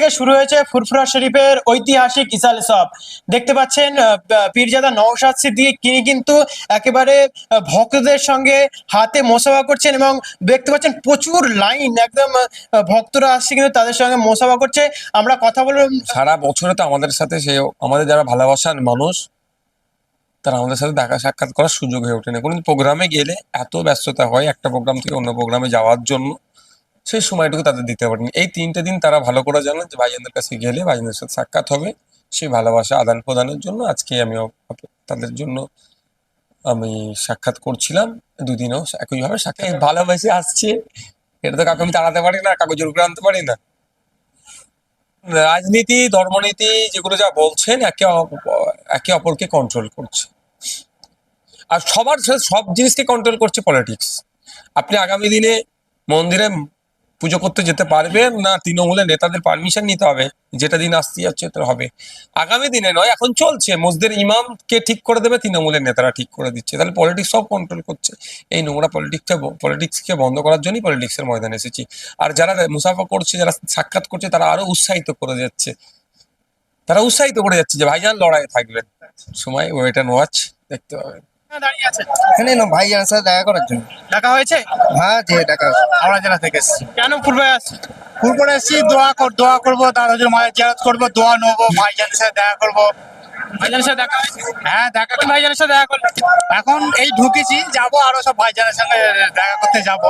থেকে শুরু হয়েছে ফুরফুরা শরীফের ঐতিহাসিক ইসাল সব। দেখতে পাচ্ছেন পীরজাদা নওশাদ সিদ্দিকী, তিনি কিন্তু একেবারে ভক্তদের সঙ্গে হাতে মোসাফা করছেন এবং দেখতে পাচ্ছেন প্রচুর লাইন, একদম ভক্তরা আসছে কিন্তু তাদের সঙ্গে মোসাফা করছে। আমরা কথা বলব সারা বছরে তো আমাদের সাথে সে, আমাদের যারা ভালোবাসার মানুষ, তারা আমাদের সাথে দেখা সাক্ষাৎ করার সুযোগ হয়ে ওঠে না। কোনো প্রোগ্রামে গেলে এত ব্যস্ততা হয়, একটা প্রোগ্রাম থেকে অন্য প্রোগ্রামে যাওয়ার জন্য। সেই সময়টুকু তাদের দিতে পারেনি। এই তিনটে দিন তারা ভালো করে জানেন যে ভাইজানদের কাছে গেলে ভাইজানদের সাথে সাক্ষাৎ হবে সেই ভালোবাসা আদান প্রদানের জন্য আজকে আমি তাদের জন্য আমি সাক্ষাৎ করছিলাম। দুদিনও একইভাবে সাক্ষাৎ ভালোবেসে আসছে। এটা তো কাউকে আমি তাড়াতে পারি না কাউকে জোর করে আনতে পারি না। রাজনীতি ধর্মনীতি যেগুলো যা বলছেন একে একে অপরকে কন্ট্রোল করছে। আর সবার সব জিনিসকে কন্ট্রোল করছে পলিটিক্স আপনি আগামী দিনে মন্দিরে পুজো করতে যেতে পারবে না তৃণমূলের নেতাদের পারমিশন নিতে হবে? যেটা দিন আসতে যাচ্ছে তো হবে। আগামী দিনে নয়, এখন চলছে। মসজিদের ইমামকে ঠিক করে দেবে, তৃণমূলের নেতারা ঠিক করে দিচ্ছে। তাহলে পলিটিক্স সব কন্ট্রোল করছে। এই নোংরা পলিটিক্সটা পলিটিক্সকে বন্ধ করার জন্যই পলিটিক্সের ময়দানে এসেছি। আর যারা মুসাফা করছে, যারা সাক্ষাৎ করছে, তারা আরও উৎসাহিত করে যাচ্ছে। তারা উৎসাহিত করে যাচ্ছে যে ভাইজান লড়াই থাকবেন। সময় ওয়েট অ্যান্ড ওয়াচ দেখতে পাবেন। দাঁড়িয়ে আছে এখানে না ভাইজানের সাথে দেখা করার জন্য। দেখা হয়েছে? হ্যাঁ যে দেখা হাওড়া জেলা থেকে এসেছি। কেন পূর্বে আসছে এসেছি দোয়া কর দোয়া করব দাদাজুর মায়ের জিয়ারত করব দোয়া নেব ভাইজানের সাথে দেখা করব। ভাইজানের সাথে দেখা হয়েছে? হ্যাঁ দেখা ভাইজানের সাথে দেখা এখন এই ঢুকেছি যাব আরও সব ভাইজানের সঙ্গে দেখা করতে যাব।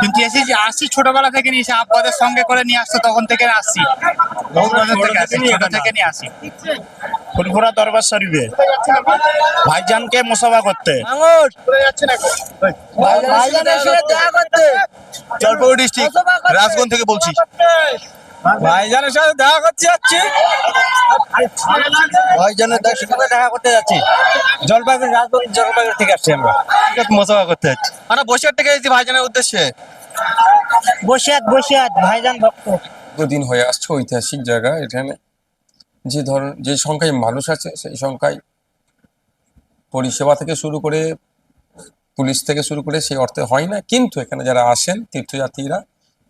কিন্তু এসেছি আসছি ছোটবেলা থেকে নিয়ে এসে আব্বাদের সঙ্গে করে নিয়ে আসতো তখন থেকে আসছি। বহু বছর থেকে আসি ছোট থেকে নিয়ে আসি ফুলপুরা দরবার শরীফে। ভাইজানকে মোসাফা করতে। ভাইজানের সাথে দেখা করতে। জলপাইগুড়ি ডিস্ট্রিক্ট রাজগঞ্জ থেকে বলছি। ভাইজানের সাথে দেখা করতে যাচ্ছি। ভাইজানের সাথে দেখা করতে যাচ্ছি। জলপাইগুড়ি রাজবাড়ি জলপাইগুড়ি থেকে আসছি আমরা। মোসাফা করতে যাচ্ছি। আমরা বসিরহাট থেকে এসেছি ভাইজানের উদ্দেশ্যে। বসিয়াত বসিয়াত ভাইজান ভক্ত। দীর্ঘদিন হয়ে আসছে ঐতিহাসিক জায়গা এখানে। যে ধরন যে সংখ্যায় মানুষ আছে, সেই সংখ্যায় পরিষেবা থেকে শুরু করে পুলিশ থেকে শুরু করে সেই অর্থে হয় না। কিন্তু এখানে যারা আসেন, তীর্থযাত্রীরা,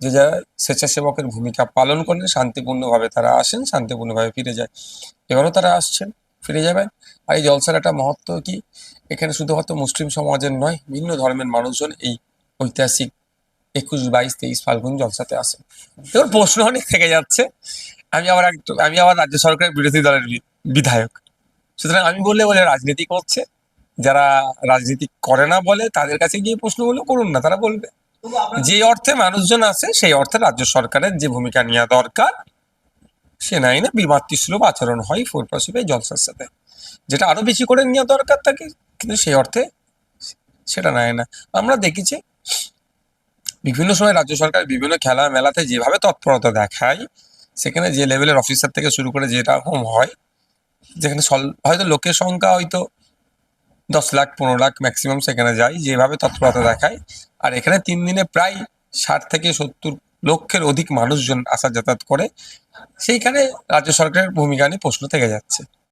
যে যারা স্বেচ্ছাসেবকের ভূমিকা পালন করেন শান্তিপূর্ণভাবে তারা আসেন, শান্তিপূর্ণভাবে ফিরে যায়। এবারও তারা আসছেন, ফিরে যাবেন। আর এই জলসার একটা মহত্ব কি? এখানে শুধুমাত্র মুসলিম সমাজের নয়, ভিন্ন ধর্মের মানুষজন এই ঐতিহাসিক একুশ, বাইশ, তেইশ ফাল্গুন জলসাতে আসে এবার প্রশ্ন অনেক থেকে যাচ্ছে। আমি আবার একটু আমি আবার রাজ্য সরকারের বিরোধী দলের বিধায়ক। সুতরাং আমি বললে বলে রাজনীতি করছে। যারা রাজনীতি করে না বলে তাদের কাছে গিয়ে প্রশ্নগুলো করুন না, তারা বলবে। যে অর্থে মানুষজন আছে, সেই অর্থে রাজ্য সরকারের যে ভূমিকা নেওয়া দরকার, সে আইনে বিমাতৃসুলভ আচরণ হয় ফুরপাসুপে জলসার সাথে। যেটা আরও বেশি করে নেওয়া দরকার থাকে কিন্তু সেই অর্থে সেটা নেয় না। আমরা দেখেছি বিভিন্ন সময় রাজ্য সরকার বিভিন্ন খেলা মেলাতে যেভাবে তৎপরতা দেখায়, সেখানে যে লেভেলের অফিসার থেকে শুরু করে যেরকম হয়, যেখানে হয়তো লোকের সংখ্যা হয়তো দশ লাখ, পনেরো লাখ ম্যাক্সিমাম সেখানে যায়, যেভাবে তৎপরতা দেখায়। আর এখানে তিন দিনে প্রায় ষাট থেকে সত্তর লক্ষের অধিক মানুষজন আসা যাতায়াত করে। সেইখানে রাজ্য সরকারের ভূমিকা নিয়ে প্রশ্ন থেকে যাচ্ছে।